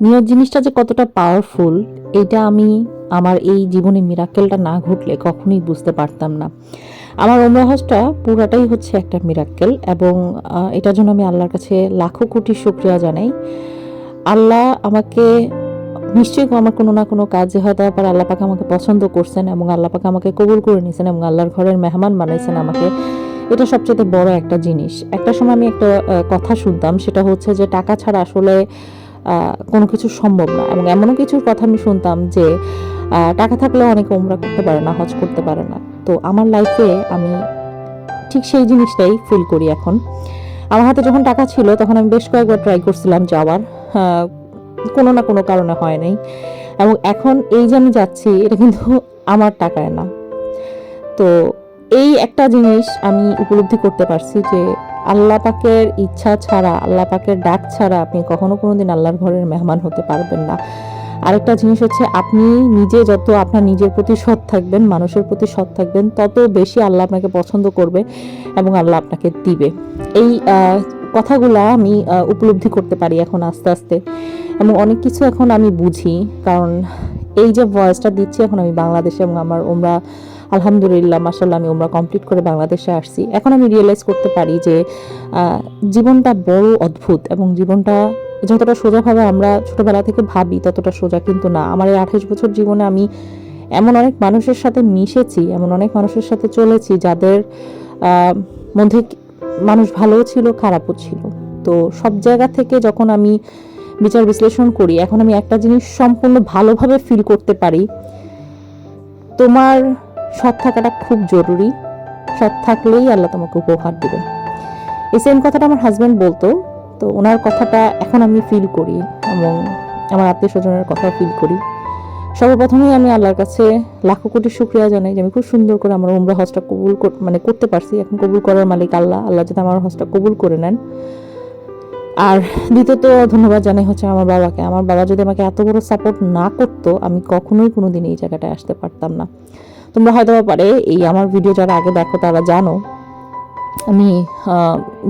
নিয়ত জিনিসটা যে কতটা পাওয়ারফুল এটা আমি আমার এই জীবনে মিরাক্কেলটা না ঘটলে কখনোই বুঝতে পারতাম না। আমার ওমরা পুরাটাই হচ্ছে একটা মিরাক্কেল এবং এটার জন্য আমি আল্লাহর কাছে লাখো কোটি শুক্রিয়া জানাই। আল্লাহ আমাকে, নিশ্চয়ই আমার কোনো না কোনো কাজে হয়তো আবার আল্লাহ পাকে আমাকে পছন্দ করছেন এবং আল্লাহ পাকে আমাকে কবুল করে নিয়েছেন এবং আল্লাহর ঘরের মেহমান বানাইছেন আমাকে। এটা সবচেয়ে বড় একটা জিনিস। একটা সময় আমি একটা কথা শুনতাম, সেটা হচ্ছে যে টাকা ছাড়া আসলে কোনো কিছু সম্ভব না। এবং এমনও কিছুর কথা আমি শুনতাম যে টাকা থাকলে অনেকে ওমরা করতে পারে না, হজ করতে পারে না। তো আমার লাইফে আমি ঠিক সেই জিনিসটাই ফিল করি এখন। আমার হাতে যখন টাকা ছিল, তখন আমি বেশ কয়েকবার ট্রাই করছিলাম যাওয়ার। কোনো না কোনো কারণে হয় নাই। এবং এখন এই যে আমি যাচ্ছি, এটা কিন্তু আমার টাকায় না। তো এই একটা জিনিস আমি উপলব্ধি করতে পারছি যে আল্লাহ পাকের ইচ্ছা ছাড়া, আল্লাহ পাকের ডাক ছাড়া আপনি কখনো কোনোদিন আল্লাহর ঘরের মেহমান হতে পারবেন না। আরেকটা জিনিস হচ্ছে, আপনি নিজে যত আপনার নিজের প্রতি সৎ থাকবেন, মানুষের প্রতি সৎ থাকবেন, তত বেশি আল্লাহ আপনাকে পছন্দ করবে এবং আল্লাহ আপনাকে দিবে। এই কথাগুলা আমি উপলব্ধি করতে পারি এখন আস্তে আস্তে। এবং অনেক কিছু এখন আমি বুঝি, কারণ এই যে ভয়েসটা দিচ্ছি এখন আমি বাংলাদেশে এবং আমার ওমরা আলহামদুলিল্লাহ মাসাল্লাহ আমি ওমরা কমপ্লিট করে বাংলাদেশে আসছি। এখন আমি রিয়েলাইজ করতে পারি যে জীবনটা বড় অদ্ভুত এবং জীবনটা যতটা সোজাভাবে আমরা ছোটবেলা থেকে ভাবি, ততটা সোজা কিন্তু না। আমার এই আঠাশ বছর জীবনে আমি এমন অনেক মানুষের সাথে মিশেছি, এমন অনেক মানুষের সাথে চলেছি যাদের মধ্যে মানুষ ভালোও ছিল, খারাপও ছিল। তো সব জায়গা থেকে যখন আমি বিচার বিশ্লেষণ করি, এখন আমি একটা জিনিস সম্পূর্ণ ভালোভাবে ফিল করতে পারি। তোমার সৎ থাকাটা খুব জরুরি। সৎ থাকলেই আল্লাহ তোমাকে উপহার দেবে এই সেম কথাটা আমার হাজব্যান্ড বলতো। তো ওনার কথাটা এখন আমি ফিল করি এবং আমার আত্মীয় স্বজনের কথা ফিল করি। সর্বপ্রথমেই আমি আল্লাহর কাছে লাখো কোটি শুক্রিয়া জানাই যে আমি খুব সুন্দর করে আমার উমরা হজটা কবুল মানে করতে পারছি। এখন কবুল করার মালিক আল্লাহ। আল্লাহ যাতে আমার হজটা কবুল করে নেন। আর দ্বিতীয়ত ধন্যবাদ জানাই হচ্ছে আমার বাবাকে। আমার বাবা যদি আমাকে এত বড় সাপোর্ট না করতো, আমি কখনোই কোনোদিন এই জায়গাটায় আসতে পারতাম না। তোমরা হয়তো পারে এই আমার ভিডিও যারা আগে দেখো, তারা জানো। আমি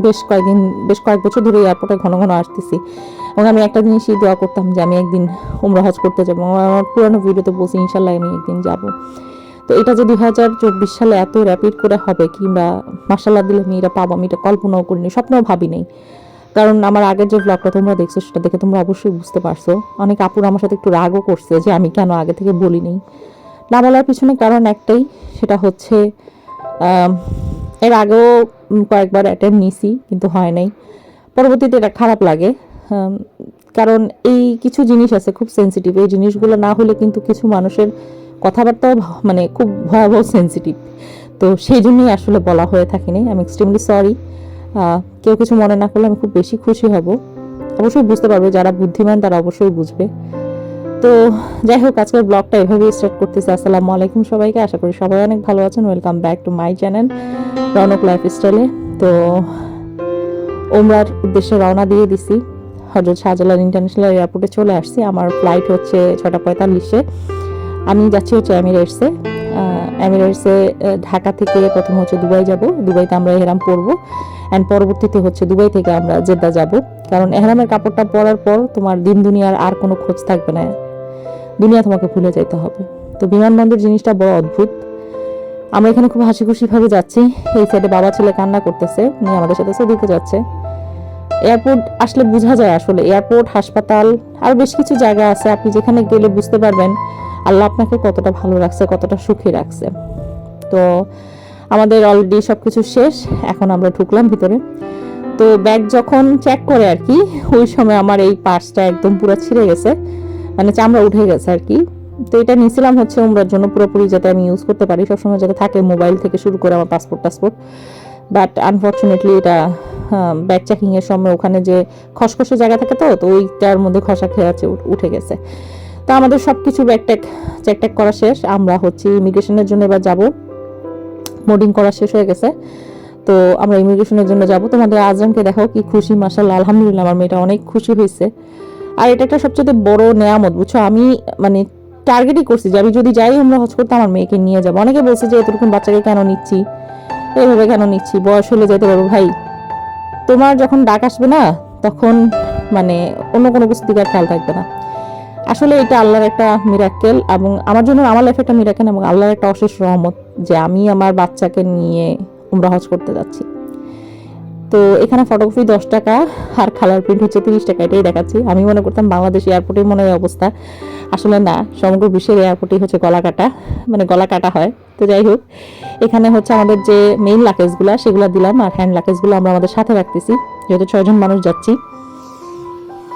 বেশ কয়েকদিন, বেশ কয়েক বছর ধরে এয়ারপোর্টে ঘন ঘন আসতেছি। এবং আমি একটা জিনিসই দোয়া করতাম যে আমি একদিন উমরা হজ করতে যাব। আমার আমার পুরানো ভিডিওতে বলছি, ইনশাল্লাহ আমি একদিন যাব। তো এটা যে দুই হাজার চব্বিশ সালে এত র্যাপিড করে হবে, কিংবা মার্শাল্লাহ দিলে আমি এটা পাবো, আমি এটা কল্পনাও করিনি, স্বপ্নও ভাবি নেই কারণ আমার আগের যে ব্লগটা তোমরা দেখছ, সেটা দেখে তোমরা অবশ্যই বুঝতে পারছ। অনেক আপুর আমার সাথে একটু রাগও করছে যে আমি কেন আগে থেকে বলিনি। না বলার পিছনে কারণ একটাই, সেটা হচ্ছে এর আগেও কয়েকবার অ্যাটেম্প নিছি কিন্তু হয় নাই। পরবর্তীতে এটা খারাপ লাগে কারণ এই কিছু জিনিস আছে খুব সেন্সিটিভ এই জিনিসগুলো না হলে কিন্তু কিছু মানুষের কথাবার্তাও মানে খুব ভয়াবহ সেন্সিটিভ তো সেই জন্যই আসলে বলা হয়ে থাকেনি আমি এক্সট্রিমলি সরি কেউ কিছু মনে না করলে আমি খুব বেশি খুশি হব। অবশ্যই বুঝতে পারবে, যারা বুদ্ধিমান তারা অবশ্যই বুঝবে। তো যাই হোক, আজকের ব্লগটা এভাবেই স্টার্ট করতেছি। আসসালামু আলাইকুম সবাইকে। আশা করি সবাই অনেক ভালো আছেন। Welcome back to my channel Ronok life স্টাইলে তো ওমরার উদ্দেশ্যে রওনা দিয়ে দিছি। হজরত শাহজালাল ইন্টারন্যাশনাল এয়ারপোর্টে চলে আসছি। আমার ফ্লাইট হচ্ছে ছটা পঁয়তাল্লিশে। আমি যাচ্ছি হচ্ছে এমিরেটসে এমিরেটসে ঢাকা থেকে প্রথম হচ্ছে দুবাই যাব। দুবাইতে আমরা এহরাম পরবো। অ্যান্ড পরবর্তীতে হচ্ছে দুবাই থেকে আমরা জেদ্দা যাব। কারণ এহরামের কাপড়টা পরার পর তোমার দিন দুনিয়ার আর কোনো খোঁজ থাকবে না। দুনিয়া তোমাকে ভুলে যাইতে হবে। তো বিমানবন্দর জিনিসটা বড় অদ্ভুত। আমরা এখানে খুব হাসি খুশি ভাবে যাচ্ছি। এই সাইডে বাবা ছেলে কান্না করতেছে, উনি আমাদের সাথে সৌদিতে যাচ্ছে। এয়ারপোর্ট আসলে বোঝা যায় আসলে এয়ারপোর্ট, হাসপাতাল, আর বেশ কিছু জায়গা আছে। আপনি যেখানে গেলে বুঝতে পারবেন আল্লাহ আপনাকে কতটা ভালো রাখছে, কতটা সুখী রাখছে। তো আমাদের অলরেডি সব কিছু শেষ, এখন আমরা ঢুকলাম ভিতরে। তো ব্যাগ যখন চেক করে আর কি, ওই সময় আমার এই পার্সটা একদম পুরো ছিঁড়ে গেছে। মানে চামড়া উঠে গেছে আর কি। তো এটা নিয়েছিলাম হচ্ছে ওমরার জন্য পুরোপুরি যাতে আমি ইউজ করতে পারি। সবসময় যাতে থাকে মোবাইল থেকে শুরু করে আমার পাসপোর্ট টাসপোর্ট। বাট আনফর্চুনেটলি এটা ব্যাগ চেকিং এর সময় ওখানে যে খসখসে জায়গা থাকে তো তো ওইটার মধ্যে খসা খেয়ে আছে উঠে গেছে। তো আমাদের সব কিছু ব্যাগ ট্যাগ চেক ট্যাক করা শেষ। আমরা হচ্ছে ইমিগ্রেশনের জন্য এবার যাব। মোডিং করা শেষ হয়ে গেছে। তো আমরা ইমিগ্রেশনের জন্য যাব। তোমাদের আজমকে দেখো কি খুশি মাসাল্লাহ আলহামদুলিল্লাহ, আমার মেয়েটা অনেক খুশি হয়েছে। আর এটা একটা সবচেয়ে বড় নেয়ামত, বুঝছ? আমি মানে টার্গেটই করছি যে আমি যদি যাই আমরা হজ করতে আমার মেয়েকে নিয়ে যাব। অনেকে বলছে যে এতটুকু বাচ্চাকে কেন নিচ্ছি? এইভাবে কেন নিচ্ছি? বয়স হলে যেতে পারব। ভাই, তোমার যখন ডাক আসবে না, তখন মানে অন্য কোনো কিছু দিকে খেয়াল থাকবে না। আসলে এটা আল্লাহর একটা মিরাক্কেল এবং আমার জন্য আমার লাইফে একটা মিরাক্কেল এবং আল্লাহর একটা অশেষ রহমত যে আমি আমার বাচ্চাকে নিয়ে উমরা হজ করতে যাচ্ছি। তো এখানে ফটোগ্রাফি দশ টাকা আর কালার প্রিন্ট হচ্ছে তিরিশ টাকা এটাই দেখাচ্ছি। আমি মনে করতাম বাংলাদেশ এয়ারপোর্টে মনে হয় অবস্থা। আসলে না সমগ্র বিশ্বের এয়ারপোর্টই হচ্ছে গলা কাটা মানে গলা কাটা হয়। তো যাই হোক এখানে হচ্ছে আমাদের যে মেইন লাকেজগুলো সেগুলো দিলাম আর হ্যান্ড লাকেজগুলো আমরা আমাদের সাথে রাখতেছি যেহেতু ছয়জন মানুষ যাচ্ছি।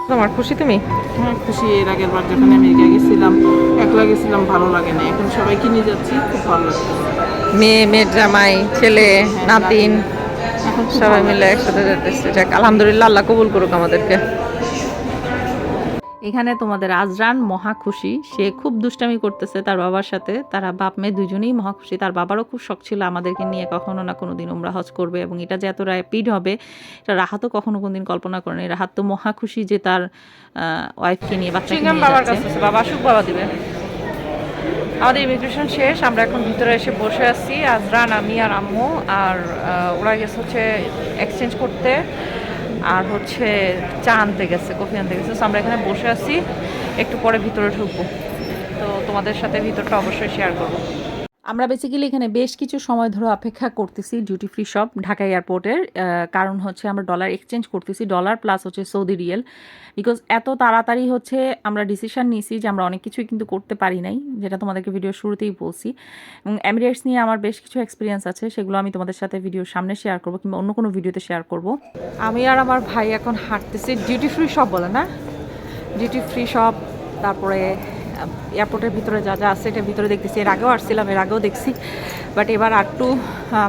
তোমার খুশি তুমি? হ্যাঁ খুশি। এর আগের বার যখন আমেরিকা গেছিলাম একলা গেছিলাম ভালো লাগে না এখন সবাইকে নিয়ে যাচ্ছি খুব ভালো লাগছে। মেয়ে মেয়ের জামাই ছেলে নাতিন। এখন খুব সবাই মিলে একসাথে যেতেছে যাক আলহামদুলিল্লাহ আল্লাহ কবুল করুক আমাদেরকে। এখানে তোমাদের আজরান মহা খুশি। সে খুব দুষ্টামি করতেছে তার বাবার সাথে। তারা বাপ মেয়ে দুজনেই মহা খুশি। তার বাবারও খুব শখ ছিল আমাদেরকে নিয়ে কখনো না কোনো দিন উমরা হজ করবে এবং এটা যে এত র্যাপিড হবে এটা রাহাতও কখনো কোনো দিন কল্পনা করেনি রাহাত তো মহা খুশি যে তার ওয়াইফকে নিয়ে বাচ্চাকে নিয়ে যাচ্ছে। বাবা আসুক বাবা দিবে। আমাদের ইমিগ্রেশন শেষ, আমরা এখন ভিতরে এসে বসে আছি আজরান আমি আর আম্মু, আর ওরা গেছে হচ্ছে এক্সচেঞ্জ করতে, আর হচ্ছে চা আনতে গেছে, কফি আনতে গেছে। তো আমরা এখানে বসে আছি, একটু পরে ভিতরে ঢুকবো। তো তোমাদের সাথে ভিতরটা অবশ্যই শেয়ার করব। আমরা বেসিক্যালি এখানে বেশ কিছু সময় ধরে অপেক্ষা করতেছি ডিউটি ফ্রি শপ ঢাকা এয়ারপোর্টের কারণ হচ্ছে আমরা ডলার এক্সচেঞ্জ করতেছি ডলার প্লাস হচ্ছে সৌদি রিয়েল বিকজ এত তাড়াতাড়ি হচ্ছে আমরা ডিসিশন নিয়েছি যে আমরা অনেক কিছুই কিন্তু করতে পারি নাই, যেটা তোমাদেরকে ভিডিও শুরুতেই বলছি। এবং এমিরেটস নিয়ে আমার বেশ কিছু এক্সপিরিয়েন্স আছে, সেগুলো আমি তোমাদের সাথে ভিডিওর সামনে শেয়ার করব কিংবা অন্য কোনো ভিডিওতে শেয়ার করব। আমি আর আমার ভাই এখন হাঁটতেছি ডিউটি ফ্রি শপ বলে না? ডিউটি ফ্রি শপ তারপরে এয়ারপোর্টের ভিতরে যা যা আছে এটার ভিতরে দেখতেছি। এর আগেও আসছিলাম, এর আগেও দেখছি। বাট এবার আর আরটু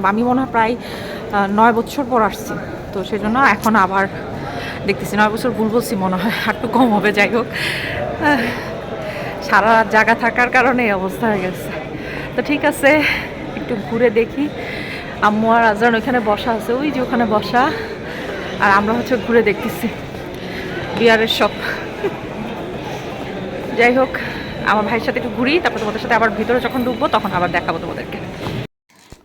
আমি মনে হয় প্রায় নয় বছর পর আসছি। তো সেজন্য এখন আবার দেখতেছি, নয় বছর ভুল বলছি মনে হয় আরটু কম হবে, যাই হোক। সারা জায়গা থাকার কারণে এই অবস্থা হয়ে গেছে। তো ঠিক আছে, একটু ঘুরে দেখি। আম্মু আর আজরান ওইখানে বসা আছে, ওই যে ওখানে বসা। আর আমরা হচ্ছে ঘুরে দেখতেছি। বিয়ারের শপ যাই হোক। আমার ভাইয়ের সাথে একটু ঘুরি, তারপর তোমাদের সাথে আবার ভিতরে যখন ঢুকবো তখন আবার দেখাবো তোমাদেরকে।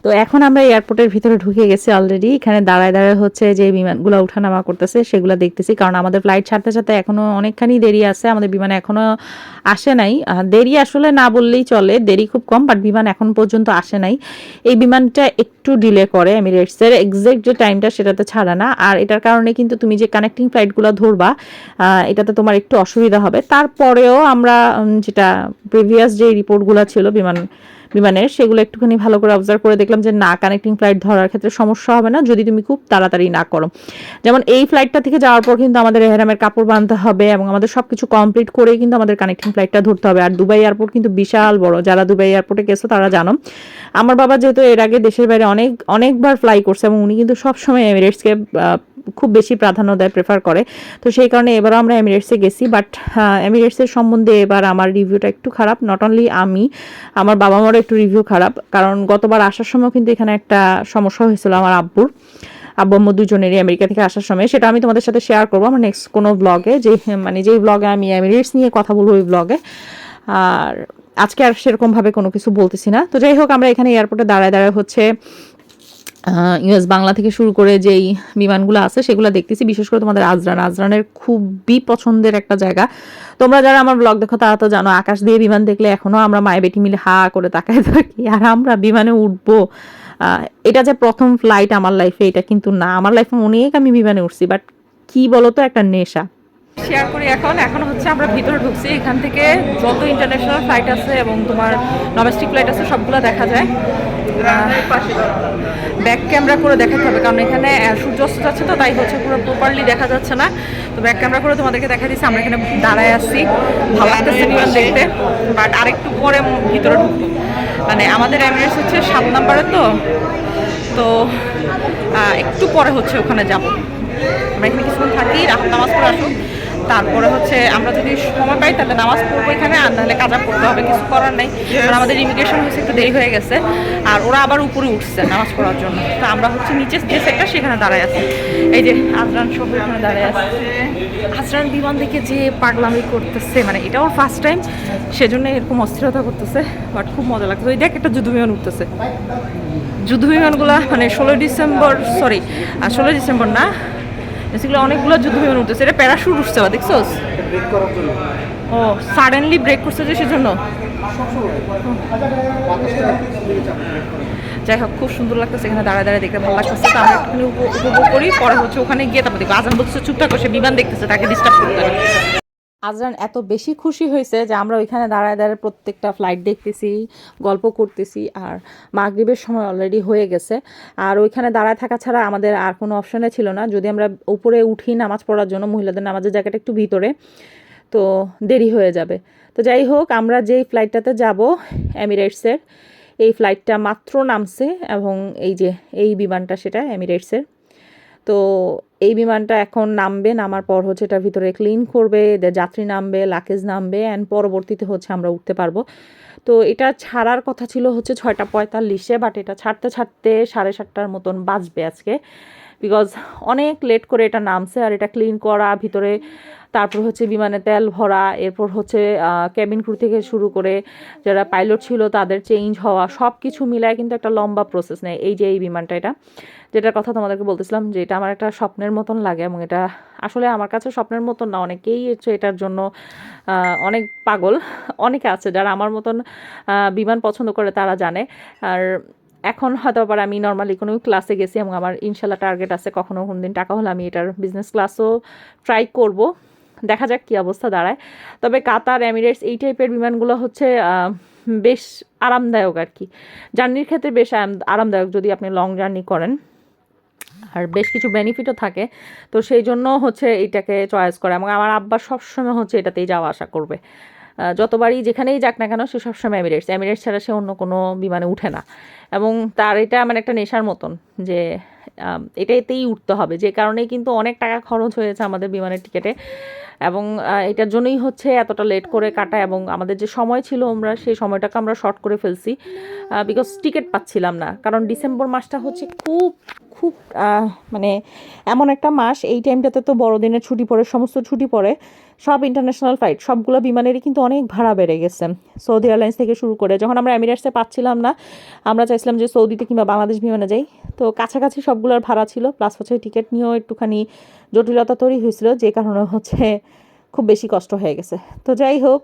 তো এখন আমরা এয়ারপোর্টের ভিতরে ঢুকে গেছি অলরেডি এখানে দাঁড়ায় দাঁড়ায় হচ্ছে যে বিমানগুলো ওঠানামা করতেছে, সেগুলো দেখতেছি। কারণ আমাদের ফ্লাইট ছাড়তে ছাড়তে এখনও অনেকখানি দেরি আছে। আমাদের বিমান এখনও আসে নাই। দেরি আসলে না বললেই চলে। দেরি খুব কম বাট বিমান এখন পর্যন্ত আসে নাই। এই বিমানটা একটু ডিলে করে এমিরেটসের এক্সাক্ট যে টাইমটা সেটাতে ছাড়া না। আর এটার কারণে কিন্তু তুমি যে কানেক্টিং ফ্লাইটগুলো ধরবা এটাতে তোমার একটু অসুবিধা হবে। তারপরেও আমরা যেটা প্রিভিয়াস যে রিপোর্টগুলো ছিল বিমান বিমানের, সেগুলো একটুখানি ভালো করে অবজার্ভ করে দেখলাম যে না কানেক্টিং ফ্লাইট ধরার ক্ষেত্রে সমস্যা হবে না, যদি তুমি খুব তাড়াতাড়ি না করো। যেমন এই ফ্লাইটটা থেকে যাওয়ার পর কিন্তু আমাদের এহরামের কাপড় বাঁধতে হবে এবং আমাদের সব কিছু কমপ্লিট করেই কিন্তু আমাদের কানেক্টিং ফ্লাইটটা ধরতে হবে। আর দুবাই এয়ারপোর্ট কিন্তু বিশাল বড়, যারা দুবাই এয়ারপোর্টে গেছো তারা জানো। আমার বাবা যেহেতু এর আগে দেশের বাইরে অনেক, অনেকবার ফ্লাই করছে এবং উনি কিন্তু সবসময় এমিরেটসকে খুব বেশি প্রাধান্য দেয় প্রেফার করে। তো সেই কারণে এবারও আমরা এমিরেটসে গেছি বাট এমিরেটসের সম্বন্ধে এবার আমার রিভিউটা একটু খারাপ। নট অনলি আমি, আমার বাবা মারও একটু রিভিউ খারাপ, কারণ গতবার আসার সময় কিন্তু এখানে একটা সমস্যা হয়েছিল আমার আব্বুর। আব্বু আম্মু দুজনেরই আমেরিকা থেকে আসার সময়। সেটা আমি তোমাদের সাথে শেয়ার করব আমার নেক্সট কোনো ব্লগে যে মানে যেই ব্লগে আমি এমিরেটস নিয়ে কথা বলব ওই ব্লগে আর আজকে আর সেরকমভাবে কোনো কিছু বলতেছি না। তো যাই হোক, আমরা এখানে এয়ারপোর্টে দাঁড়ায় দাঁড়ায় হচ্ছে ইউএস বাংলা থেকে শুরু করে যেই বিমানগুলো আছে, সেগুলো দেখতেছি। বিশেষ করে তোমাদের আজরান। আজরানের খুবই পছন্দের একটা জায়গা। তোমরা যারা আমার ব্লগ দেখো, তারা তো জানো, আকাশ দিয়ে বিমান দেখলে এখনও আমরা মায়ে বেটি মিলে হা করে তাকায় থাকি, আর আমরা বিমানে উঠবো। এটা যে প্রথম ফ্লাইট আমার লাইফে এটা কিন্তু না। আমার লাইফে অনেক আমি বিমানে উঠছি বাট কি বলতো, একটা নেশা। শেয়ার করি এখন। এখন হচ্ছে আমরা ভিতরে ঢুকছি। এখান থেকে যত ইন্টারন্যাশনাল ফ্লাইট আছে এবং তোমার ডোমেস্টিক ফ্লাইট আছে সবগুলো দেখা যায়। ব্যাক ক্যামেরা করে দেখাতে হবে কারণ এখানে সূর্যাস্ত যাচ্ছে তো তাই হচ্ছে পুরো প্রপারলি দেখা যাচ্ছে না। তো ব্যাক ক্যামেরা করে তোমাদেরকে দেখা দিচ্ছি। আমরা এখানে দাঁড়ায় আসছি ভালো লাগতেছে বিমান দেখতে। বাট আরেকটু পরে ভিতরে ঢুকবো। মানে আমাদের এমিরেটস হচ্ছে সাত নাম্বারে তো। তো একটু পরে হচ্ছে ওখানে যাব। আমরা এখানে কিছুক্ষণ থাকি রাত নামাজ পড়ে আসুক তারপরে হচ্ছে আমরা যদি সময় পাই তাহলে নামাজ পড়ব এখানে আর নাহলে কাজা পড়তে হবে কিছু করার নেই। কারণ আমাদের ইমিগ্রেশন হচ্ছে একটু দেরি হয়ে গেছে আর ওরা আবার উপরে উঠছে নামাজ পড়ার জন্য। তো আমরা হচ্ছে নিচে যে সেক্টর সেখানে দাঁড়ায় আছি। এই যে আজরান সব এখানে দাঁড়ায় আছে। আজরান বিমান থেকে যে পাগলামি করতেছে মানে এটা ওর ফার্স্ট টাইম সেজন্য এরকম অস্থিরতা করতেছে বাট খুব মজা লাগছে ওই দেখ একটা যুদ্ধ বিমান উঠতেছে। যুদ্ধ বিমানগুলা মানে ষোলোই ডিসেম্বর সরি ষোলোই ডিসেম্বর না বেসিক্যালি অনেকগুলো যুদ্ধ বিমান উঠতেছে। এটা প্যারাশুট উঠছে বা ব্রেক ও সাডেনলি ব্রেক করছে যে সেজন্য? যাই হোক, খুব সুন্দর লাগতেছে এখানে দাঁড়ায় দাঁড়ায় দেখতে, ভালো লাগতেছে। আমরা একটুখানি উপ- উপভোগ করি, পরে হচ্ছে ওখানে গিয়ে তারপর দেখব। আজান বলছে চুপটা থাকো, সে বিমান দেখতেছে, তাকে ডিস্টার্ব করতে আজরান এত বেশি খুশি হয়েছে যে আমরা ওইখানে দাঁড়ায় দাঁড়ায় প্রত্যেকটা ফ্লাইট দেখতেছি, গল্প করতেছি, আর মাগরিবের সময় অলরেডি হয়ে গেছে। আর ওইখানে দাঁড়ায় থাকা ছাড়া আমাদের আর কোনো অপশনে ছিল না। যদি আমরা উপরে উঠি নামাজ পড়ার জন্য, মহিলাদের নামাজের জায়গাটা একটু ভিতরে, তো দেরি হয়ে যাবে। তো যাই হোক, আমরা যেই ফ্লাইটটাতে যাব এমিরেটসের এই ফ্লাইটটা মাত্র নামছে এবং এই যে, এই বিমানটা সেটা এমিরেটসের তো এই বিমানটা এখন নামবে, নামার পর হচ্ছে এটার ভিতরে ক্লিন করবে যাত্রী নামবে লাকেজ নামবে অ্যান্ড পরবর্তীতে হচ্ছে আমরা উঠতে পারব। তো এটা ছাড়ার কথা ছিল হচ্ছে ছয়টা পঁয়তাল্লিশে বাট এটা ছাড়তে ছাড়তে সাড়ে সাতটার মতন বাজবে আজকে। বিকজ অনেক লেট করে এটা নামছে আর এটা ক্লিন করা, ভিতরে তারপর হচ্ছে বিমানে তেল ভরা, এরপর হচ্ছে কেবিন ক্রু থেকে শুরু করে যারা পাইলট ছিল তাদের চেঞ্জ হওয়া সব কিছু মিলায় কিন্তু একটা লম্বা প্রসেস নেয়। এই যে এই বিমানটা এটা, যেটার কথা তোমাদেরকে বলতেছিলাম যে এটা আমার একটা স্বপ্নের মতন লাগে এবং এটা আসলে আমার কাছে স্বপ্নের মতন না, অনেকেই হচ্ছে এটার জন্য অনেক পাগল। অনেকে আছে যারা আমার মতন বিমান পছন্দ করে তারা জানে। আর এখন হয়তো আবার আমি নর্মালি কোনো ক্লাসে গেছি এবং আমার ইনশাল্লাহ টার্গেট আছে কখনো কোনো দিন টাকা হলে আমি এটার বিজনেস ক্লাসও ট্রাই করব। দেখা যাক কী অবস্থা দাঁড়ায়। তবে কাতার, এমিরেটস এই টাইপের বিমানগুলো হচ্ছে বেশ আরামদায়ক আর কি। জার্নির ক্ষেত্রে বেশ আরাম- আরামদায়ক যদি আপনি লং জার্নি করেন। আর বেশ কিছু বেনিফিটও থাকে। তো সেই জন্য হচ্ছে এটাকে চয়েস করা। এবং আমার আব্বা সবসময় হচ্ছে এটাতেই যাওয়া আসা করবে। যতবারই যেখানেই যাক না কেন সে সবসময় এমিরেটস এমিরেটস ছাড়া সে অন্য কোনো বিমানে উঠে না। এবং তার এটা মানে একটা নেশার মতন যে এটাতেই উঠতে হবে। যে কারণেই কিন্তু অনেক টাকা খরচ হয়েছে আমাদের বিমানের টিকিটে। এবং এটার জন্যই হচ্ছে এতটা লেট করে কাটা এবং আমাদের যে সময় ছিল আমরা, সেই সময়টাকে আমরা শর্ট করে ফেলছি। বিকজ টিকিট পাচ্ছিলাম না। কারণ ডিসেম্বর মাসটা হচ্ছে খুব খুব মানে এমন একটা মাস, এই টাইমটাতে তো বড়দিনের ছুটি পড়ে, সমস্ত ছুটি পড়ে, সব ইন্টারন্যাশনাল ফ্লাইট সবগুলো বিমানেরই কিন্তু অনেক ভাড়া বেড়ে গেছে। সৌদি এয়ারলাইন্স থেকে শুরু করে, যখন আমরা এমিরেটসে পাচ্ছিলাম না, আমরা চাইছিলাম যে সৌদিতে কিংবা বাংলাদেশ বিমানে যাই, তো কাছাকাছি সবগুলোর ভাড়া ছিল প্লাস হচ্ছে টিকিট নিয়েও একটুখানি জটিলতা তৈরি হয়েছিল, যে কারণে হচ্ছে খুব বেশি কষ্ট হয়ে গেছে। তো যাই হোক।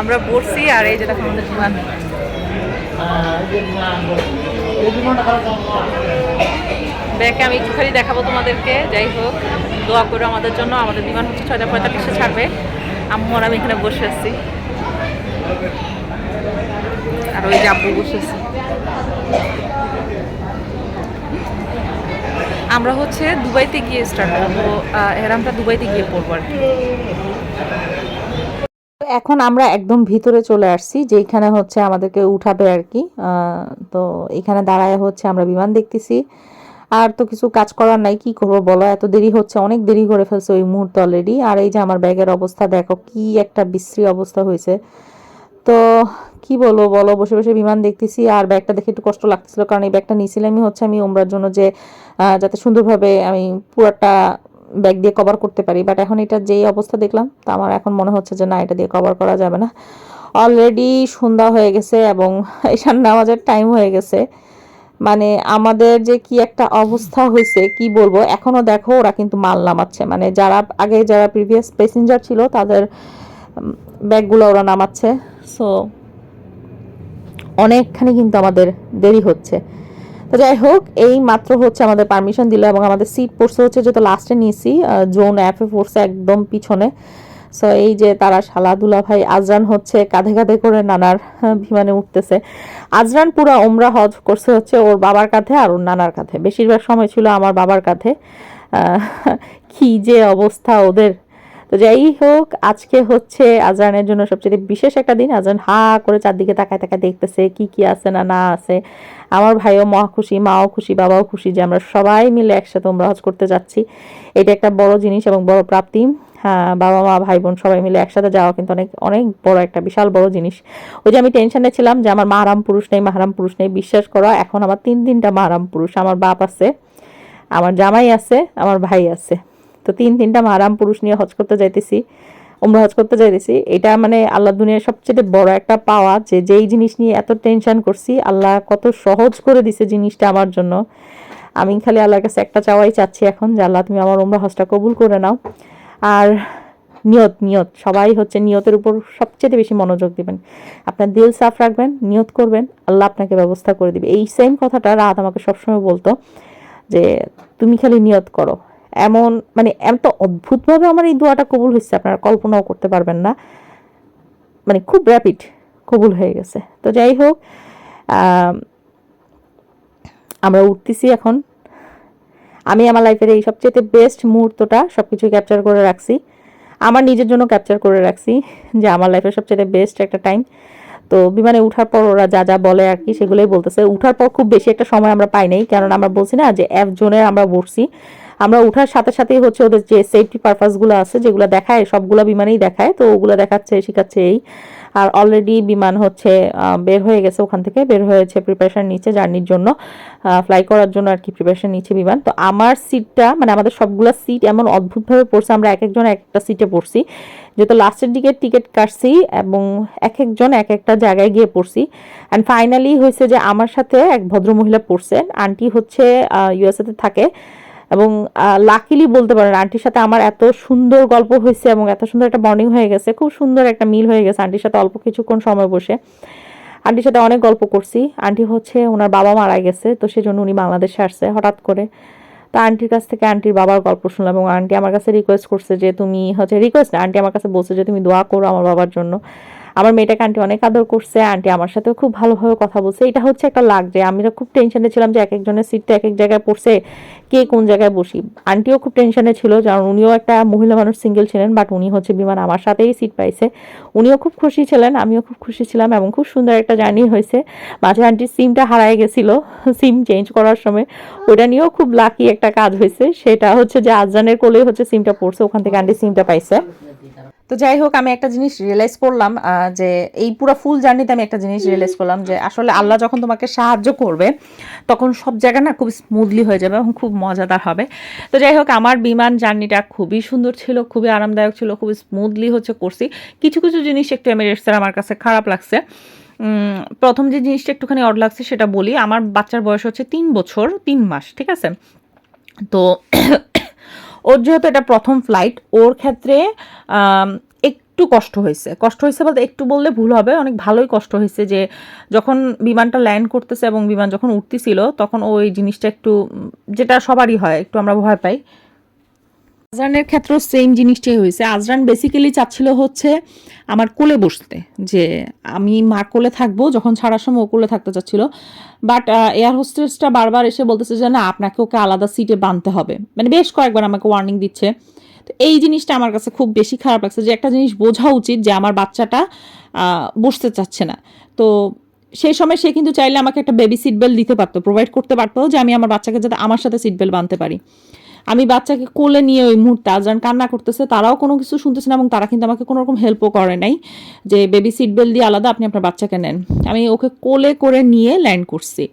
আমরা পড়ছি আর এই যে দেখো আমাদের বিমান। ব্যাকে আমি একটুখানি দেখাবো তোমাদেরকে। যাই হোক, দোয়া করো আমাদের জন্য। আমাদের বিমান হচ্ছে ছয়টা পঁয়তাল্লিশে ছাড়বে। আম্মু আর আমি এখানে বসে আছি। আর ওই যে আব্বু বসে আছে। আমরা হচ্ছে দুবাইতে গিয়ে স্টার্ট করব। এরামটা দুবাইতে গিয়ে পড়ব আর কি। এখন আমরা একদম ভিতরে চলে আসছি যেখানে হচ্ছে আমাদেরকে উঠাবে আর কি। তো এখানে দাঁড়ায় হচ্ছে আমরা বিমান দেখতেছি। আর তো কিছু কাজ করার নাই, কি করব বলো? এত দেরি হচ্ছে, অনেক দেরি করে ফেলছে ওই মুহূর্তে অলরেডি আর এই যে আমার ব্যাগের অবস্থা, দেখো কি একটা বিশ্রী অবস্থা হয়েছে। তো কি বলব বলো? বসে বসে বিমান দেখতেছি, আর ব্যাগটা দেখে একটু কষ্ট লাগতেছিল, কারণ এই ব্যাগটা নিয়েছিলামই হচ্ছে আমি ওমরার জন্য যে যাতে সুন্দরভাবে আমি পুরোটা ব্যাগ দিয়ে কভার করতে পারি বাট এখন এটা যেই অবস্থা দেখলাম, তা আমার এখন মনে হচ্ছে যে না, এটা দিয়ে কভার করা যাবে না। অলরেডি সন্ধ্যা হয়ে গেছে এবং ঈশান নামাজের টাইম হয়ে গেছে। মানে আমাদের যে কি একটা অবস্থা হয়েছে, কি বলব? এখনও দেখো ওরা কিন্তু মাল নামাচ্ছে। মানে যারা, আগে যারা প্রিভিয়াস প্যাসেঞ্জার ছিল, তাদের ব্যাগগুলো ওরা নামাচ্ছে। সো অনেকখানি কিন্তু আমাদের দেরি হচ্ছে। তো যাই হোক, এই মাত্র হচ্ছে আমাদের পারমিশন দিল এবং আমাদের সিট পড়ছে হচ্ছে যেহেতু লাস্টে নিয়েছি জোন অ্যাপে পড়ছে একদম পিছনে। সো এই যে তারা শালাদুলা ভাই, আজরান হচ্ছে কাঁধে কাঁধে করে নানার বিমানে উঠতেছে। আজরান পুরো ওমরা হজ করছে হচ্ছে ওর বাবার কাঁধে আর ওর নানার কাঁধে। বেশিরভাগ সময় ছিল আমার বাবার কাঁধে। কি যে অবস্থা ওদের। তো যাই হোক, আজকে হচ্ছে আজরানের জন্য সবচেয়ে বিশেষ একটা দিন। আজান হা করে চারদিকে তাকায় তাকায় দেখতেছে কি কি আছে না না আছে। আমার ভাইও মহা খুশি, মাও খুশি, বাবাও খুশি যে আমরা সবাই মিলে একসাথে আমরা হজ করতে যাচ্ছি। এটা একটা বড় জিনিস এবং বড় প্রাপ্তি। হ্যাঁ বাবা, মা, ভাই, বোন সবাই মিলে একসাথে যাওয়া কিন্তু অনেক অনেক বড় একটা, বিশাল বড় জিনিস। ওই যে আমি টেনশনে ছিলাম যে আমার মাহারাম পুরুষ নেই, মাহারাম পুরুষ নেই, বিশ্বাস করা, এখন আমার তিন তিনটা মাহারাম পুরুষ, আমার বাপ আছে, আমার জামাই আছে, আমার ভাই আছে। তো তিন তিনটা মারাম পুরুষ নিয়ে হজ করতে যাইতেছি। ওমরা হজ করতে যাইতেছি। এটা মানে আল্লাহ দুনিয়ার সবচেয়ে বড় একটা পাওয়া যে যেই জিনিস নিয়ে এত টেনশন করছি, আল্লাহ কত সহজ করে দিছে জিনিসটা আমার জন্য। আমি খালি আল্লাহর কাছে একটা চাওয়াই চাচ্ছি এখন যে, আল্লাহ তুমি আমার ওমরা হজটা কবুল করে নাও। আর নিয়ত নিয়ত, সবাই হচ্ছে নিয়তের উপর সবচেয়ে বেশি মনোযোগ দিবেন। আপনার দিল সাফ রাখবেন, নিয়ত করবেন, আল্লাহ আপনাকে ব্যবস্থা করে দিবে। এই সেম কথাটা রাত আমাকে সবসময় বলতো যে, তুমি খালি নিয়ত করো। এমন মানে এত অদ্ভুতভাবে আমার এই দোয়াটা কবুল হয়েছে আপনারা কল্পনাও করতে পারবেন না। মানে খুব র্যাপিড কবুল হয়ে গেছে। তো যাই হোক আমরা উঠতেছি এখন। আমি আমার লাইফের এই সবচেয়ে বেস্ট মুহূর্তটা সব কিছু ক্যাপচার করে রাখছি। আমার নিজের জন্য ক্যাপচার করে রাখছি, যে আমার লাইফের সবচেয়ে বেস্ট একটা টাইম তো বিমানে উঠার পর ওরা যা যা বলে আর কি, সেগুলোই বলতেছে। উঠার পর খুব বেশি একটা সময় আমরা পাই নাই, কারণ আমরা বলছি না যে অ্যাপ জোনে আমরা বসছি। আমরা উঠার সাথে সাথেই হচ্ছে ওদের যে সেফটি পারপাসগুলো আছে, যেগুলো দেখায়, সবগুলো বিমানেই দেখায়, তো ওগুলো দেখাচ্ছে, শেখাচ্ছে এই। আর অলরেডি বিমান হচ্ছে বের হয়ে গেছে ওখান থেকে, বের হয়েছে প্রিপারেশন নিচ্ছে জার্নির জন্য। ফ্লাই করার জন্য আর কি প্রিপারেশন নিচ্ছে বিমান। তো আমার সিটটা মানে আমাদের সবগুলো সিট এমন অদ্ভুতভাবে পড়ছে, আমরা এক একজন এক একটা সিটে পড়ছি। যেহেতু লাস্টের দিকে টিকিট কাটছি এবং এক একজন এক একটা জায়গায় গিয়ে পড়ছি। অ্যান্ড ফাইনালি হয়েছে যে আমার সাথে এক ভদ্রমহিলা পড়ছেন আন্টি হচ্ছে ইউএসএতে থাকে। এবং লাকিলি বলতে পারেন আন্টির সাথে আমার এত সুন্দর গল্প হয়েছে এবং এত সুন্দর একটা বন্ডিং হয়ে গেছে, খুব সুন্দর একটা মিল হয়ে গেছে আন্টির সাথে অল্প কিছুক্ষণ সময় বসে। আন্টির সাথে অনেক গল্প করছি। আন্টি হচ্ছে ওনার বাবা মারা গেছে, তো সেজন্য উনি বাংলাদেশে আসছে হঠাৎ করে। তো আন্টির কাছ থেকে আন্টির বাবার গল্প শুনলাম এবং আন্টি আমার কাছে রিকোয়েস্ট করছে যে, তুমি হচ্ছে রিকোয়েস্ট আন্টি আমার কাছে বলছে যে, তুমি দোয়া করো আমার বাবার জন্য। আমার মেয়েটাকে আন্টি অনেক আদর করছে আন্টি আমার সাথেও খুব ভালোভাবে কথা বলছে। এটা হচ্ছে একটা লাগ যে আমরা খুব টেনশনে ছিলাম যে এক একজনের সিটটা এক এক জায়গায় পড়ছে, কে কোন জায়গায় বসি। আন্টিও খুব টেনশনে ছিল কারণ উনিও একটা মহিলা মানুষ সিঙ্গেল ছিলেন বাট উনি হচ্ছে বিমান আমার সাথেই সিট পাইছে। উনিও খুব খুশি ছিলেন, আমিও খুব খুশি ছিলাম এবং খুব সুন্দর একটা জার্নি হয়েছে। মাঝে আন্টির সিমটা হারায় গেছিল সিম চেঞ্জ করার সময়। ওটা নিয়েও খুব লাকি একটা কাজ হয়েছে। সেটা হচ্ছে যে আজানের কোলেই হচ্ছে সিমটা পড়ছে, ওখান থেকে আন্টি সিমটা পাইছে। তো যাই হোক, আমি একটা জিনিস রিয়েলাইজ করলাম যে এই পুরো ফুল জার্নিতে আমি একটা জিনিস রিয়েলাইজ করলাম যে আসলে আল্লাহ যখন তোমাকে সাহায্য করবে, তখন সব জায়গা না খুব স্মুথলি হয়ে যাবে এবং খুব মজাদার হবে। তো যাই হোক, আমার বিমান জার্নিটা খুবই সুন্দর ছিল, খুবই আরামদায়ক ছিল খুবই স্মুথলি হচ্ছে করছি। কিছু কিছু জিনিস একটু এমিরেটসের আমার কাছে খারাপ লাগছে। প্রথম যে জিনিসটা একটুখানি অড লাগছে সেটা বলি, আমার বাচ্চার বয়স হচ্ছে তিন বছর, তিন মাস, ঠিক আছে? তো ওর যেহেতু এটা প্রথম ফ্লাইট ওর ক্ষেত্রে একটু কষ্ট হয়েছে। কষ্ট হয়েছে বলতে একটু বললে ভুল হবে, অনেক ভালোই কষ্ট হয়েছে যে যখন বিমানটা ল্যান্ড করতেছে এবং বিমান যখন উঠতেছিল, তখন ওই জিনিসটা একটু যেটা সবারই হয়, একটু আমরা ভয় পাই। আজরানের ক্ষেত্রেও সেম জিনিসটাই হয়েছে। আজরান বেসিক্যালি চাচ্ছিল হচ্ছে আমার কোলে বসতে, যে আমি মার কোলে থাকব, যখন ছাড়ার সময় ও কোলে থাকতে চাচ্ছিল। বাট এয়ার হোস্টেসটা বারবার এসে বলতেছে যে না, আপনাকে ওকে আলাদা সিটে বাঁধতে হবে। মানে বেশ কয়েকবার আমাকে ওয়ার্নিং দিচ্ছে। তো এই জিনিসটা আমার কাছে খুব বেশি খারাপ লাগছে যে একটা জিনিস বোঝা উচিত যে আমার বাচ্চাটা বসতে চাচ্ছে না। তো সেই সময় সে কিন্তু চাইলে আমাকে একটা বেবি সিট বেল্ট দিতে পারতো প্রোভাইড করতে পারতো যে আমি আমার বাচ্চাকে যাতে আমার সাথে সিট বেল্ট বাঁধতে পারি। আমি বাচ্চাকে কোলে নিয়ে ওই মুহূর্তে আজান কান্না করতেছে, তারাও কোনো কিছু শুনতেছে না এবং তারা কিন্তু আমাকে কোনো রকম হেল্পও করে নাই যে বেবি সিট বেল্ট দিয়ে আলাদা আপনি আপনার বাচ্চাকে নেন। আমি ওকে কোলে করে নিয়ে ল্যান্ড করছি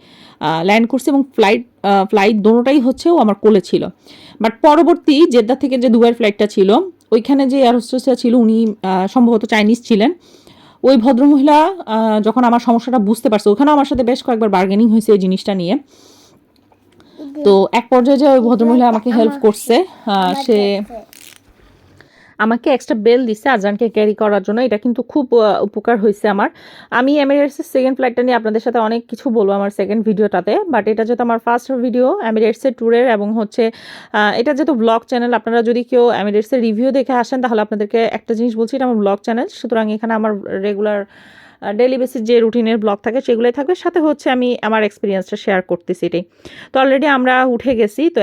ল্যান্ড করছি এবং ফ্লাইট ফ্লাইট দোনোটাই হচ্ছে ও আমার কোলে ছিল। বাট পরবর্তী জেদ্দা থেকে যে দুবাইয়ের ফ্লাইটটা ছিল, ওইখানে যে এয়ার হোস্টেসটা ছিল উনি সম্ভবত চাইনিজ ছিলেন। ওই ভদ্রমহিলা যখন আমার সমস্যাটা বুঝতে পারছে, ওখানেও আমার সাথে বেশ কয়েকবার বার্গেনিং হয়েছে এই জিনিসটা নিয়ে। তো এক পর্যায়ে যে ওই ভদ্রমহিলা আমাকে হেল্প করছে সে আমাকে এক্সট্রা বেল দিচ্ছে আজানকে ক্যারি করার জন্য। এটা কিন্তু খুব উপকার হয়েছে আমার। আমি এমিরেটসের সেকেন্ড ফ্লাইটটা নিয়ে আপনাদের সাথে অনেক কিছু বলব আমার সেকেন্ড ভিডিওটাতে বাট এটা যেহেতু আমার ফার্স্ট ভিডিও এমিরেটসের ট্যুরের এবং হচ্ছে এটা যেহেতু ব্লগ চ্যানেল আপনারা যদি কেউ এমিরেটসের রিভিউ দেখে আসেন তাহলে আপনাদেরকে একটা জিনিস বলছি এটা আমার ব্লগ চ্যানেল সুতরাং এখানে আমার রেগুলার ডেলি বেসিস যে রুটিনের ব্লগ থাকে সেগুলোই থাকবে। সাথে হচ্ছে আমি আমার এক্সপিরিয়েন্সটা শেয়ার করতেছি এটাই। তো অলরেডি আমরা উঠে গেছি, তো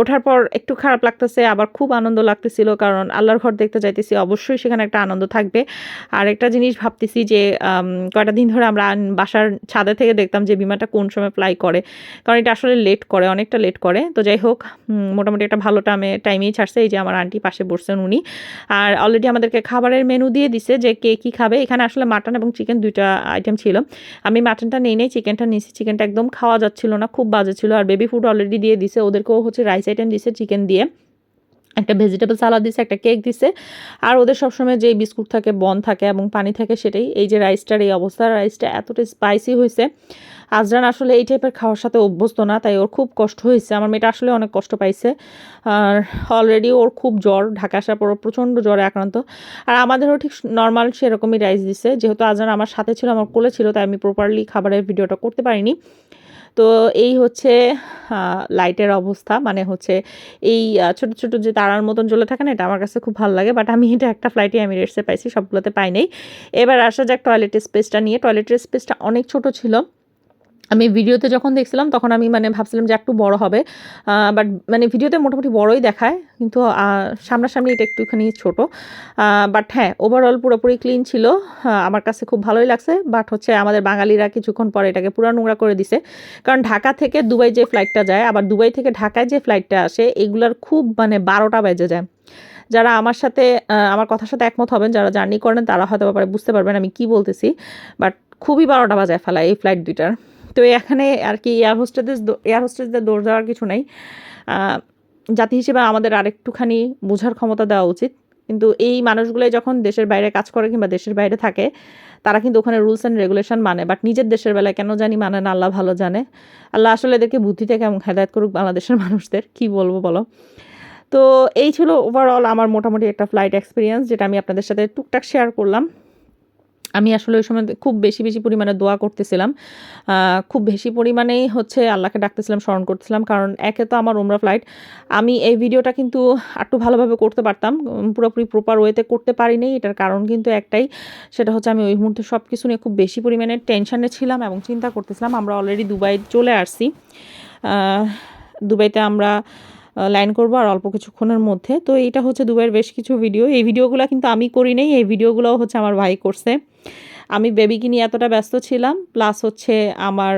ওঠার পর একটু খারাপ লাগতেছে, আবার খুব আনন্দ লাগতেছিল, কারণ আল্লাহর ঘর দেখতে যাইতেছি, অবশ্যই সেখানে একটা আনন্দ থাকবে। আর একটা জিনিস ভাবতেছি যে কয়টা দিন ধরে আমরা বাসার ছাদে থেকে দেখতাম যে বিমানটা কোন সময় ফ্লাই করে, কারণ এটা আসলে লেট করে, অনেকটা লেট করে। তো যাই হোক মোটামুটি একটা ভালো টামে টাইমেই ছাড়ছে, এই যে আমার আন্টি পাশে বসছেন উনি। আর অলরেডি আমাদেরকে খাবারের মেনু দিয়ে দিছে যে কে কী খাবে। এখানে আসলে মাটন এবং চিকেন দুইটা আইটেম ছিল। আমি মাটনটা নেই নেই চিকেনটা নিয়েছি চিকেনটা একদম খাওয়া যাচ্ছিল না, খুব বাজে ছিল। আর বেবি ফুড অলরেডি দিয়ে দিছে, ওদেরকেও হচ্ছে রাইস আইটেম দিছে চিকেন দিয়ে। একটা ভেজিটেবল সালাদ দিছে, একটা কেক দিছে। আর ওদের সবসময় যে বিস্কুট থাকে, বন থাকে এবং পানি থাকে সেটাই। এই যে রাইসটার এই অবস্থা রাইসটা এতটা স্পাইসি হয়েছে আজরান আসলে এই টাইপের খাওয়ার সাথে অভ্যস্ত না, তাই ওর খুব কষ্ট হয়েছে আমার মেয়েটা আসলে অনেক কষ্ট পাইছে। আর অলরেডি ওর খুব জ্বর, ঢাকা আসার পর প্রচণ্ড জ্বরে আক্রান্ত। আর আমাদেরও ঠিক নর্মাল সেরকমই রাইস দিছে। যেহেতু আজরান আমার সাথে ছিল, আমার কোলে ছিল, তাই আমি প্রপারলি খাবারের ভিডিওটা করতে পারিনি। তো এই হচ্ছে লাইটের অবস্থা। মানে হচ্ছে এই ছোট ছোট যে তারার মতন জ্বলে থাকে না, এটা আমার কাছে খুব ভালো লাগে। বাট আমি এটা একটা ফ্লাইটে আমি রেটসে পাইছি, সবগুলোতে পাই নাই। এবার আসা যাক টয়লেটের স্পেসটা নিয়ে। টয়লেটের স্পেসটা অনেক ছোট ছিল। আমি ভিডিওতে যখন দেখছিলাম, তখন আমি মানে ভাবছিলাম যে একটু বড় হবে। বাট মানে ভিডিওতে মোটামুটি বড়ই দেখায়, কিন্তু সামনাসামনি এটা একটুখানি ছোট। বাট হ্যাঁ ওভারঅল পুরোপুরি ক্লিন ছিল। আমার কাছে খুব ভালোই লাগছে বাট হচ্ছে আমাদের বাঙালিরা কিছুক্ষণ পরে এটাকে পুরো নোংরা করে দিছে। কারণ ঢাকা থেকে দুবাই যে ফ্লাইটটা যায়, আবার দুবাই থেকে ঢাকায় যে ফ্লাইটটা আসে, এগুলার খুব মানে বারোটা বেজে যায়। যারা আমার সাথে আমার কথার সাথে একমত হবেন, যারা জার্নি করেন, তারা হয়তো ব্যাপারে বুঝতে পারবেন আমি কি বলতেছি। বাট খুবই বারোটা বাজায় ফেলা এই ফ্লাইট দুইটার। তো এখানে আর কি এয়ার হোস্টেসদের এয়ার হোস্টেসদের দৌড় দেওয়ার কিছু নেই। জাতি হিসেবে আমাদের আরেকটুখানি বোঝার ক্ষমতা দেওয়া উচিত। কিন্তু এই মানুষগুলোই যখন দেশের বাইরে কাজ করে কিংবা দেশের বাইরে থাকে, তারা কিন্তু ওখানে রুলস অ্যান্ড রেগুলেশন মানে। বাট নিজের দেশের বেলায় কেন জানি মানে না, আল্লাহ ভালো জানে। আল্লাহ আসলে এদেরকে বুদ্ধি থেকে এবং হেদায়ত করুক বাংলাদেশের মানুষদের, কি বলব বলো? তো এই ছিল ওভারঅল আমার মোটামুটি একটা ফ্লাইট এক্সপিরিয়েন্স যেটা আমি আপনাদের সাথে টুকটাক শেয়ার করলাম। আমি আসলে ওই সময় খুব বেশি বেশি পরিমাণে দোয়া করতেছিলাম। খুব বেশি পরিমাণেই হচ্ছে আল্লাহকে ডাকতেছিলাম, স্মরণ করতেছিলাম, কারণ একে তো আমার উমরা ফ্লাইট আমি এই ভিডিওটা কিন্তু একটু ভালোভাবে করতে পারতাম পুরোপুরি প্রপার ওয়েতে করতে পারিনি। এটার কারণ কিন্তু একটাই, সেটা হচ্ছে আমি ওই মুহূর্তে সব কিছু নিয়ে খুব বেশি পরিমাণে টেনশানে ছিলাম এবং চিন্তা করতেছিলাম, আমরা অলরেডি দুবাই চলে আসছি। দুবাইতে আমরা লাইন করব আর অল্প কিছুক্ষণের মধ্যে। তো এইটা হচ্ছে দুবাইয়ের বেশ কিছু ভিডিও। এই ভিডিওগুলো কিন্তু আমি করি নাই, এই ভিডিওগুলোও হচ্ছে আমার ভাই করছে। আমি বেবিকে নিয়ে এতটা ব্যস্ত ছিলাম প্লাস হচ্ছে আমার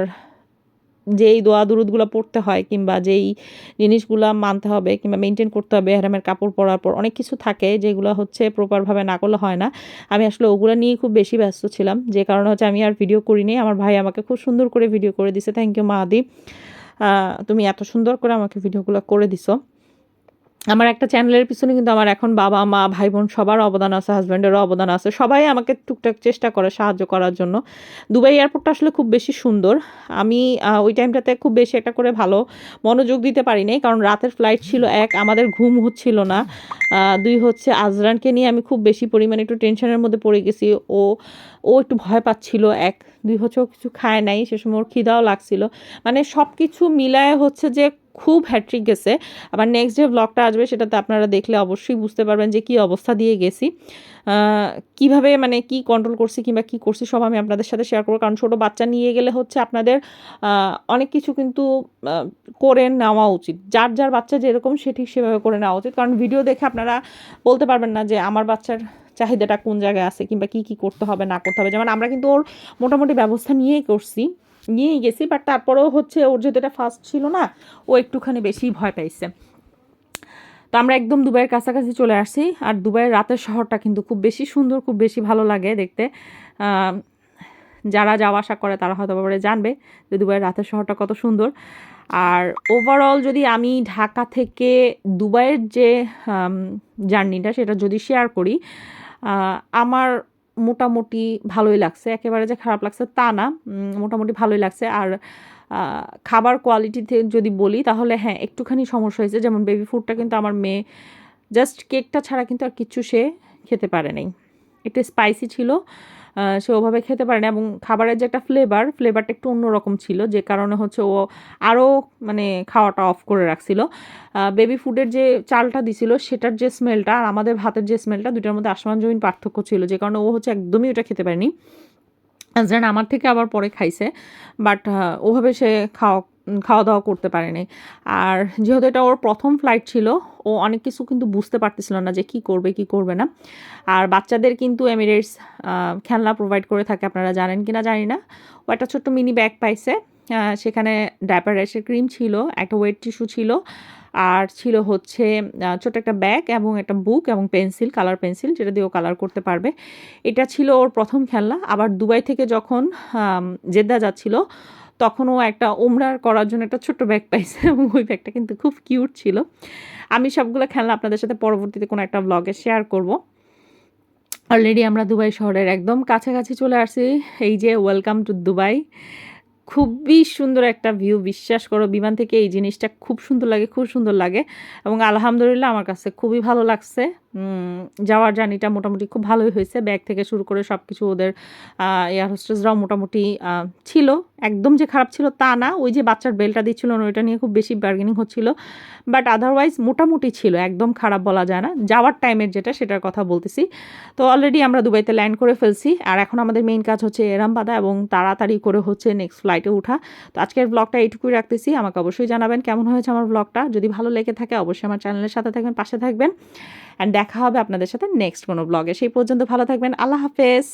যেই দোয়া দুরুদগুলো পড়তে হয় কিংবা যেই জিনিসগুলো মানতে হবে কিংবা মেনটেন করতে হবে হ্যারামের কাপড় পরার পর অনেক কিছু থাকে যেগুলো হচ্ছে প্রপারভাবে না করলে হয় না। আমি আসলে ওগুলো নিয়ে খুব বেশি ব্যস্ত ছিলাম, যে কারণে হচ্ছে আমি আর ভিডিও করিনি আমার ভাই আমাকে খুব সুন্দর করে ভিডিও করে দিছে। থ্যাংক ইউ মাদি তুমি এত সুন্দর করে আমাকে ভিডিওগুলো করে দিছো। আমার একটা চ্যানেলের পিছনে কিন্তু আমার এখন বাবা, মা ভাই বোন সবার অবদান আছে হাজব্যান্ডেরও অবদান আছে। সবাই আমাকে টুকটাক চেষ্টা করে সাহায্য করার জন্য। দুবাই এয়ারপোর্টটা আসলে খুব বেশি সুন্দর। আমি ওই টাইমটাতে খুব বেশি একটা করে ভালো মনোযোগ দিতে পারিনি কারণ রাতের ফ্লাইট ছিল এক, আমাদের ঘুম হচ্ছিল না। দুই হচ্ছে আজরানকে নিয়ে আমি খুব বেশি পরিমাণে একটু টেনশনের মধ্যে পড়ে গেছি। ও ও একটু ভয় পাচ্ছিল, এক। দুই হচ্ছে ও কিছু খায় নাই, সে সময় ওর খিদাও লাগছিল। মানে সব কিছু মিলায় হচ্ছে যে খুব হ্যাট্রিক গেছে। আবার নেক্সট যে ব্লগটা আসবে সেটাতে আপনারা দেখলে অবশ্যই বুঝতে পারবেন যে কি অবস্থা দিয়ে গেছি। কীভাবে মানে কি কন্ট্রোল করছি কিংবা কি করছি সব আমি আপনাদের সাথে শেয়ার করব। কারণ ছোটো বাচ্চা নিয়ে গেলে হচ্ছে আপনাদের অনেক কিছু কিন্তু করে নেওয়া উচিত। যার যার বাচ্চা যেরকম সে ঠিক সেভাবে করে নেওয়া উচিত। কারণ ভিডিও দেখে আপনারা বলতে পারবেন না যে আমার বাচ্চার চাহিদাটা কোন জায়গায় আছে কিংবা কি কি করতে হবে, না করতে হবে। যেমন আমরা কিন্তু ওর মোটামুটি ব্যবস্থা নিয়েই করছি। নিয়েই গেছি বাট তারপরেও হচ্ছে ওর যেহেতু এটা ফার্স্ট ছিল না, ও একটুখানি বেশি ভয় পাইছে। তো আমরা একদম দুবাইয়ের কাছাকাছি চলে আসছি আর দুবাইয়ের রাতের শহরটা কিন্তু খুব বেশি সুন্দর, খুব বেশি ভালো লাগে দেখতে। যারা যাওয়া আসা করে তারা হয়তো ব্যাপারে জানবে যে দুবাইয়ের রাতের শহরটা কত সুন্দর। আর ওভারঅল যদি আমি ঢাকা থেকে দুবাইয়ের যে জার্নিটা সেটা যদি শেয়ার করি আমার মোটামুটি ভালোই লাগছে। একেবারে যে খারাপ লাগছে তা না। মোটামুটি ভালোই লাগছে। আর খাবার কোয়ালিটিতে যদি বলি, তাহলে হ্যাঁ একটুখানি সমস্যা হয়েছে। যেমন বেবি ফুডটা কিন্তু আমার মেয়ে জাস্ট কেকটা ছাড়া কিন্তু আর কিছু সে খেতে পারে নাই। একটু স্পাইসি ছিল। সে ওভাবে খেতে পারে না। এবং খাবারের যে একটা ফ্লেভার ফ্লেভারটা একটু অন্যরকম ছিল। যে কারণে হচ্ছে ও আরও মানে খাওয়াটা অফ করে রাখছিল। বেবি ফুডের যে চালটা দিছিল, সেটার যে স্মেলটা আর আমাদের ভাতের যে স্মেলটা দুটার মধ্যে আসমান জমিন পার্থক্য ছিল। যে কারণে ও হচ্ছে একদমই ওটা খেতে পারেনি। যেন আমার থেকে আবার পরে খাইছে। বাট ওভাবে সে খাওয়া খাওয়া দাওয়া করতে পারেনি। আর যেহেতু এটা ওর প্রথম ফ্লাইট ছিল, ও অনেক কিছু কিন্তু বুঝতে পারতেছিল না যে কি করবে কি করবে না। আর বাচ্চাদের কিন্তু এমিরেটস খেলনা প্রোভাইড করে থাকে, আপনারা জানেন কি না জানি না। ও একটা ছোট্ট মিনি ব্যাগ পাইছে সেখানে ডাইপার র্যাশের ক্রিম ছিল, একটা ওয়েট টিস্যু ছিল, আর ছিল হচ্ছে ছোট একটা ব্যাগ এবং একটা বুক এবং পেন্সিল কালার পেন্সিল যেটা দিয়ে ও কালার করতে পারবে। এটা ছিল ওর প্রথম খেলনা। আবার দুবাই থেকে যখন জেদ্দা যাচ্ছিল তখনও একটা ওমরার করার জন্য একটা ছোট্ট ব্যাগ পাইছে এবং ওই ব্যাগটা কিন্তু খুব কিউট ছিল। আমি সবগুলো খেলনা আপনাদের সাথে পরবর্তীতে কোনো একটা ব্লগে শেয়ার করব। অলরেডি আমরা দুবাই শহরের একদম কাছাকাছি চলে আসছি। এই যে ওয়েলকাম টু দুবাই। খুবই সুন্দর একটা ভিউ বিশ্বাস করো, বিমান থেকে এই জিনিসটা খুব সুন্দর লাগে, খুব সুন্দর লাগে এবং আলহামদুলিল্লাহ আমার কাছে খুবই ভালো লাগছে। যাওয়ার জার্নিটা মোটামুটি খুব ভালোই হয়েছে। ব্যাগ থেকে শুরু করে সব কিছু ওদের এয়ার হোস্টেসরাও মোটামুটি ছিল। একদম যে খারাপ ছিল তা না। ওই যে বাচ্চার বেলটা দিচ্ছিল না, ওইটা নিয়ে খুব বেশি বার্গেনিং হচ্ছিল। বাট আদারওয়াইজ মোটামুটি ছিল, একদম খারাপ বলা যায় না। যাওয়ার টাইমের যেটা, সেটার কথা বলতেছি। তো অলরেডি আমরা দুবাইতে ল্যান্ড করে ফেলছি। আর এখন আমাদের মেইন কাজ হচ্ছে এরাম বাঁধা এবং তাড়াতাড়ি করে হচ্ছে নেক্সট ফ্লাইটে ওঠা তো আজকের ব্লগটা এইটুকুই রাখতেছি। আমাকে অবশ্যই জানাবেন কেমন হয়েছে আমার ব্লগটা যদি ভালো লেগে থাকে, অবশ্যই আমার চ্যানেলের সাথে থাকবেন, পাশে থাকবেন। অ্যান্ড দেখা হবে আপনাদের সাথে নেক্সট কোনো ব্লগে সেই পর্যন্ত ভালো থাকবেন। আল্লাহ হাফেজ।